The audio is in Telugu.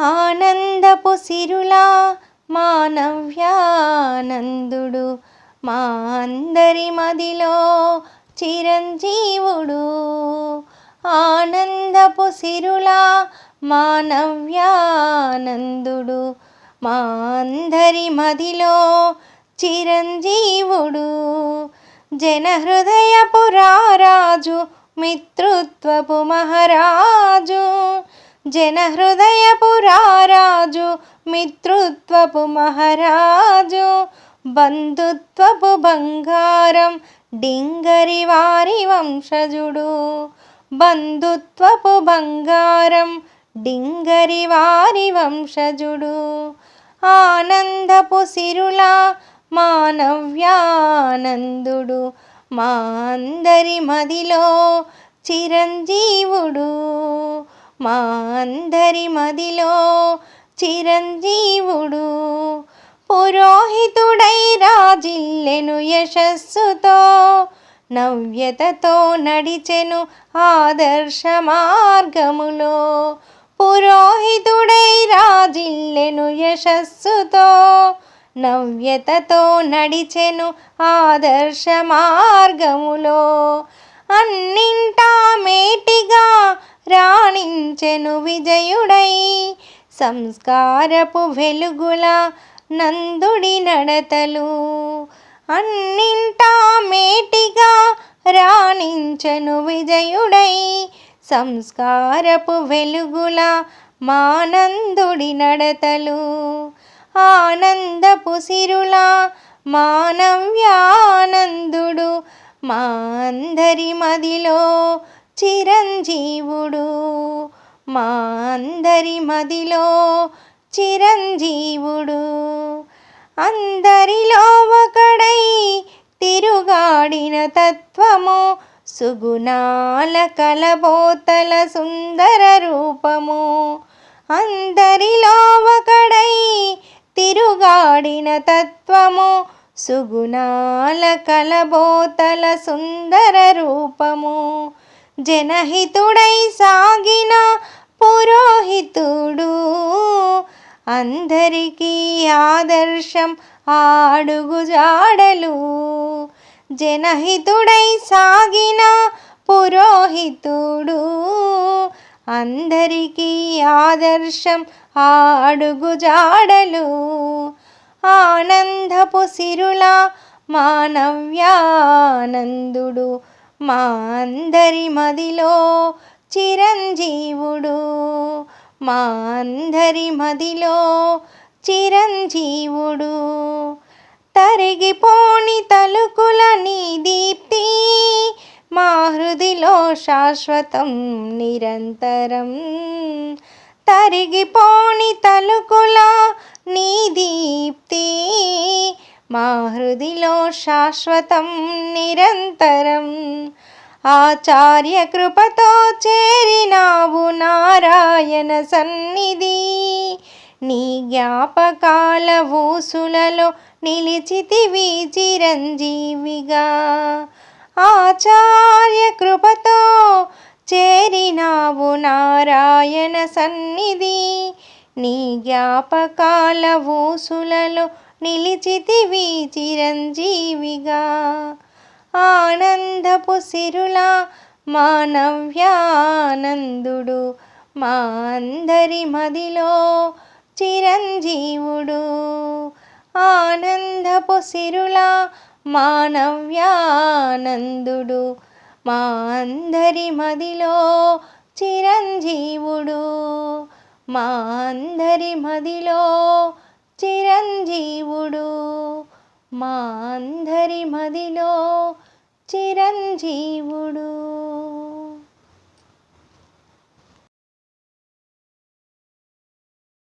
ఆనందపు సిరులా మానవ్యానందుడు. మా అందరి మదిలో చిరంజీవుడు. ఆనందపు సిరులా మానవ్యానందుడు. మా అందరి మదిలో చిరంజీవుడు. జనహృదయపు రారాజు మిత్రుత్వపు మహారాజు. జనహృదయపురారాజు మిత్రుత్వపు మహారాజు బంధుత్వపు బంగారం డింగరి వారి వంశజుడు. బంధుత్వపు బంగారం డింగరి వారి వంశజుడు. ఆనందపు సిరుల మానవ్యానందుడు. మా అందరి మదిలో చిరంజీవుడు. మా అందరి మదిలో చిరంజీవుడు పురోహితుడై రాజిల్లెను యశస్సుతో నవ్యతతో నడిచెను ఆదర్శ మార్గములో. పురోహితుడై రాజిల్లెను యశస్సుతో నవ్యతతో నడిచెను ఆదర్శ మార్గములో. అన్నింటి రాణించెను విజయుడై. సంస్కారపు వెలుగుల నందుడి నడతలు. అన్నింటా మేటిగా రాణించెను విజయుడై. సంస్కారపు వెలుగుల మానందుడి నడతలు. ఆనందపు సిరుల మానవ్యానందుడు మా అందరి మదిలో చిరంజీవుడు. మా అందరి మదిలో చిరంజీవుడు. అందరిలో ఒకడై తిరుగాడిన తత్వము సుగుణాల కలబోతల సుందర రూపము. అందరిలో ఒకడై తిరుగాడిన తత్వము సుగుణాల కలబోతల సుందర రూపము. జనహితుడై సాగిన పురోహితుడు. అందరికీ ఆదర్శం ఆడుగుజాడలు జనహితుడై సాగిన పురోహితుడు. అందరికీ ఆదర్శం ఆడుగుజాడలు ఆనందపు సిరుల మానవ్యానందుడు. మా అందరి మదిలో చిరంజీవుడు. మా అందరి మదిలో చిరంజీవుడు. తరిగిపోని తలుకుల నీ దీప్తి మా హృదిలో శాశ్వతం నిరంతరం. తరిగిపోని తలుకుల నీ దీప్తి మా హృదిలో శాశ్వతం నిరంతరం. ఆచార్య కృపతో చేరినావు నారాయణ సన్నిధి. నీ జ్ఞాపకాల ఊసులలో నిలిచితివి చిరంజీవిగా. ఆచార్య కృపతో చేరినావు నారాయణ సన్నిధి. నీ జ్ఞాపకాల ఊసులలో నిలిచితివి చిరంజీవిగా. ఆనందపు సిరులా మానవ్యానందుడు మా అందరి మదిలో చిరంజీవుడు. ఆనందపు సిరులా మానవ్యానందుడు మా అందరి మదిలో చిరంజీవుడు. మా అందరి మదిలో చిరంజీవుడు మా అందరి మదిలో చిరంజీవుడు.